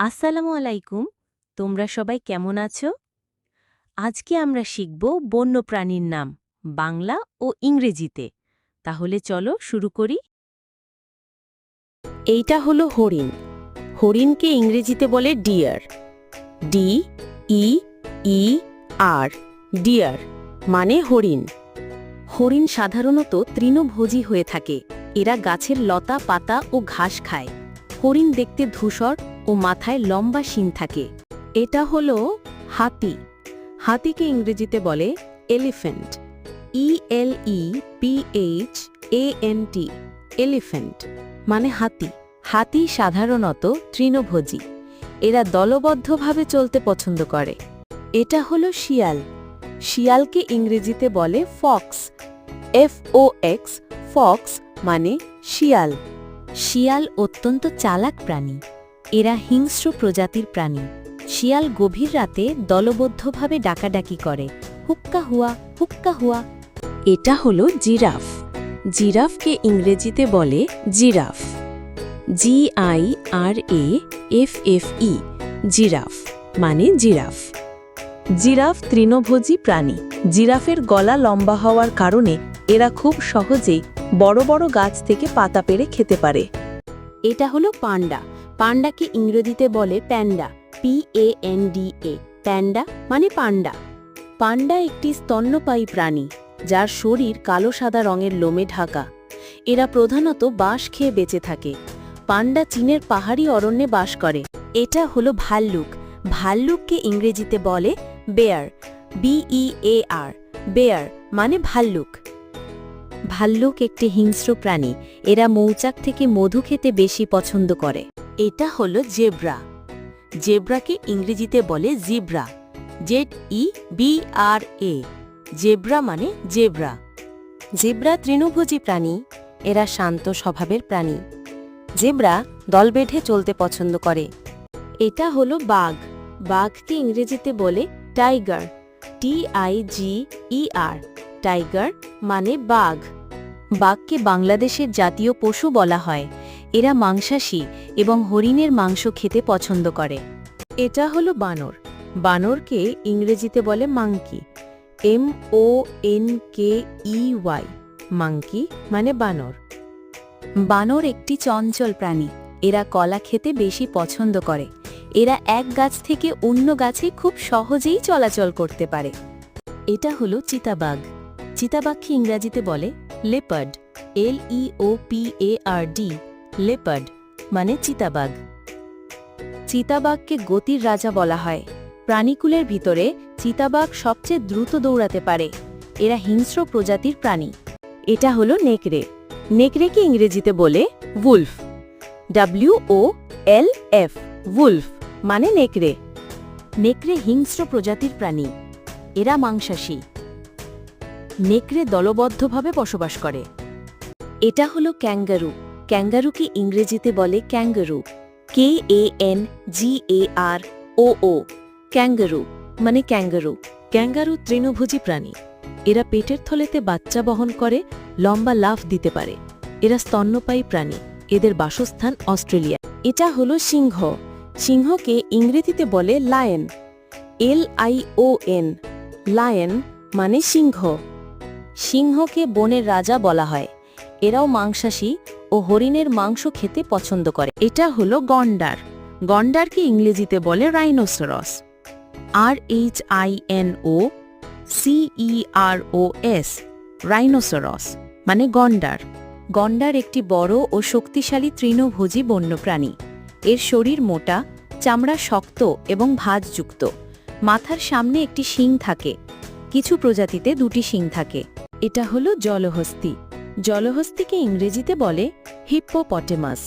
আসসালামু আলাইকুম, তোমরা সবাই কেমন আছো? আজকে আমরা শিখব বন্যপ্রাণীর নাম, বাংলা ও ইংরেজিতে। তাহলে চলো শুরু করি। এইটা হলো হরিণ। হরিণকে ইংরেজিতে বলে deer. D E E R deer মানে হরিণ। হরিণ সাধারণত তৃণভোজী হয়ে থাকে। এরা গাছের লতা, পাতা ও ঘাস খায়। হরিণ দেখতে ধূসর ও মাথায় লম্বা শিং থাকে। এটা হলো হাতি। হাতিকে ইংরেজিতে বলে elephant. E L E P H A N T elephant মানে হাতি। হাতি সাধারণত তৃণভোজী। এরা দলবদ্ধভাবে চলতে পছন্দ করে। এটা হলো শিয়াল। শিয়ালকে ইংরেজিতে বলে fox. F O X fox মানে শিয়াল। শিয়াল অত্যন্ত চালাক প্রাণী। এরা হিংস্র প্রজাতির প্রাণী। শিয়াল গভীর রাতে দলবদ্ধভাবে ডাকাডাকি করে। হুক্কা হুয়া হুক্কা হুয়া। এটা হলো জিরাফ। জিরাফকে ইংরেজিতে বলে giraffe. G I R A F F E giraffe মানে জিরাফ। জিরাফ তৃণভোজী প্রাণী। জিরাফের গলা লম্বা হওয়ার কারণে এরা খুব সহজেই বড় বড় গাছ থেকে পাতা পেড়ে খেতে পারে। এটা হলো পান্ডা। পান্ডাকে ইংরেজিতে বলে panda P A N D A panda মানে পান্ডা। পান্ডা একটি স্তন্যপায়ী প্রাণী, যার শরীর কালো সাদা রঙের লোমে ঢাকা। এরা প্রধানত বাঁশ খেয়ে বেঁচে থাকে। পান্ডা চীনের পাহাড়ি অরণ্যে বাস করে। এটা হলো ভাল্লুক। ভাল্লুককে ইংরেজিতে বলে bear B E A R bear মানে ভাল্লুক। ভাল্লুক একটি হিংস্র প্রাণী। এরা মৌচাক থেকে মধু খেতে বেশি পছন্দ করে। এটা হলো জেব্রা। জেব্রাকে ইংরেজিতে বলে zebra. Z E B R A zebra মানে জেব্রা। জেব্রা তৃণভোজী প্রাণী। এরা শান্ত স্বভাবের প্রাণী। জেব্রা দল বেঁধে চলতে পছন্দ করে। এটা হলো বাঘ। বাঘকে ইংরেজিতে বলে tiger. T I G E R. Tiger মানে বাঘ। বাঘকে বাংলাদেশের জাতীয় পশু বলা হয়। এরা মাংসাশী এবং হরিণের মাংস খেতে পছন্দ করে। এটা হলো বানর। বানরকে ইংরেজিতে বলে monkey. M O N K E Y monkey মানে বানর। বানর একটি চঞ্চল প্রাণী। এরা কলা খেতে বেশি পছন্দ করে। এরা এক গাছ থেকে অন্য গাছে খুব সহজেই চলাচল করতে পারে। এটা হলো চিতাবাঘ। চিতাবাঘকে ইংরাজিতে বলে leopard L E O P A R D leopard মানে চিতাবাঘ। চিতাবাঘকে গতির রাজা বলা হয়। প্রাণীকুলের ভিতরে চিতাবাঘ সবচেয়ে দ্রুত দৌড়াতে পারে। এরা হিংস্র প্রজাতির প্রাণী। এটা হলো নেকড়ে। নেকড়েকে ইংরেজিতে বলে wolf. W O L F wolf মানে নেকড়ে। নেকড়ে হিংস্র প্রজাতির প্রাণী। এরা মাংসাশী। নেকড়ে দলবদ্ধভাবে বসবাস করে। এটা হলো ক্যাঙ্গারু। ক্যাঙ্গারুকে ইংরেজিতে বলে kangaroo. K A N G A R O O kangaroo মানে ক্যাঙ্গারু। ক্যাঙ্গারু তৃণভোজী প্রাণী। এরা পেটের থলেতে বাচ্চা বহন করে, লম্বা লাফ দিতে পারে। এরা স্তন্যপায়ী প্রাণী। এদের বাসস্থান অস্ট্রেলিয়া। এটা হলো সিংহ। সিংহকে ইংরেজিতে বলে lion. L I O N. Lion মানে সিংহ। সিংহকে বনের রাজা বলা হয়। এরাও মাংসাশী ও হরিণের মাংস খেতে পছন্দ করে। এটা হলো গন্ডার। গন্ডারকে ইংরেজিতে বলে rhinoceros. R H I N O C E R O S, rhinoceros মানে গন্ডার। গন্ডার একটি বড় ও শক্তিশালী তৃণভোজী বন্যপ্রাণী। এর শরীর মোটা, চামড়া শক্ত এবং ভাঁজযুক্ত। মাথার সামনে একটি শিং থাকে। কিছু প্রজাতিতে দুটি শিং থাকে। এটা হলো জলহস্তি। জলহস্তিকে ইংরেজিতে বলে hippopotamus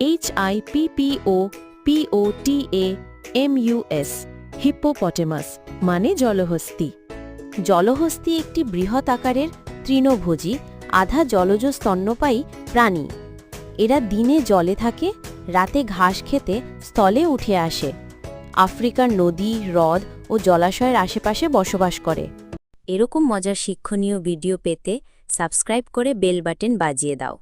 H I P P O P O T A M U S hippopotamus মানে জলহস্তি। জলহস্তি একটি বৃহৎ আকারের তৃণভোজী, আধা জলজ স্তন্যপায়ী প্রাণী। এরা দিনে জলে থাকে, রাতে ঘাস খেতে, স্থলে উঠে আসে। আফ্রিকার নদী, হ্রদ ও জলাশয়ের আশেপাশে বসবাস করে। এরকম মজার শিক্ষণীয় ভিডিও পেতে সাবস্ক্রাইব করে বেল বাটন বাজিয়ে দাও।